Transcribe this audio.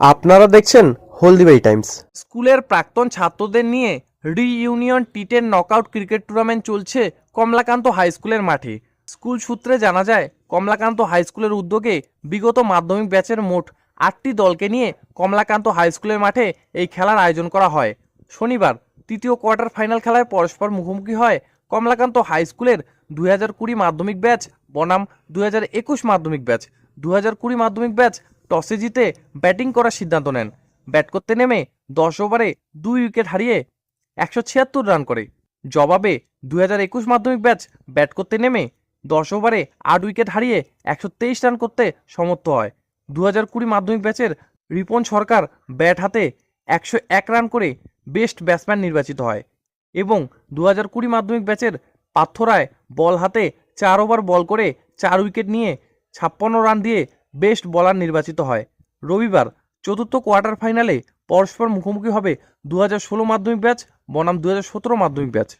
আপনারা দেখছেন হলদিবাই টাইমস। স্কুলের প্রাক্তন ছাত্রদের নিয়ে reunion T ten knockout cricket tournament চলছে কমলাকান্ত হাই স্কুলের মাঠে। স্কুল সূত্রে জানা যায়, কমলাকান্ত হাই স্কুলের উদ্যোগে বিগত মাধ্যমিক ব্যাচের মোট আটটি দলকে নিয়ে কমলাকান্ত হাই স্কুলের মাঠে এই খেলার আয়োজন করা হয়। শনিবার তৃতীয় কোয়ার্টার ফাইনাল খেলায় পরস্পর মুখোমুখি হয় কমলাকান্ত হাই স্কুলের দুই হাজার কুড়ি মাধ্যমিক ব্যাচ বনাম দু হাজার একুশ মাধ্যমিক ব্যাচ দু হাজার কুড়ি মাধ্যমিক ব্যাচ টসে জিতে ব্যাটিং করার সিদ্ধান্ত নেন। ব্যাট করতে নেমে দশ ওভারে দুই উইকেট হারিয়ে একশো ছিয়াত্তর রান করে। জবাবে দু হাজার একুশ মাধ্যমিক ব্যাচ ব্যাট করতে নেমে দশ ওভারে আট উইকেট হারিয়ে একশো তেইশ রান করতে সমর্থ হয়। দু কুড়ি মাধ্যমিক ব্যাচের রিপন সরকার ব্যাট হাতে একশো এক রান করে বেস্ট ব্যাটসম্যান নির্বাচিত হয় এবং দু কুড়ি মাধ্যমিক ব্যাচের পার্থ রায় বল হাতে চার ওভার বল করে চার উইকেট নিয়ে ছাপ্পান্ন রান দিয়ে বেস্ট বলার নির্বাচিত হয়। রবিবার চতুর্থ কোয়ার্টার ফাইনালে পরস্পর মুখোমুখি হবে দু হাজার ষোলো মাধ্যমিক ব্যাচ, বনাম দু হাজার সতেরো মাধ্যমিক ব্যাচ।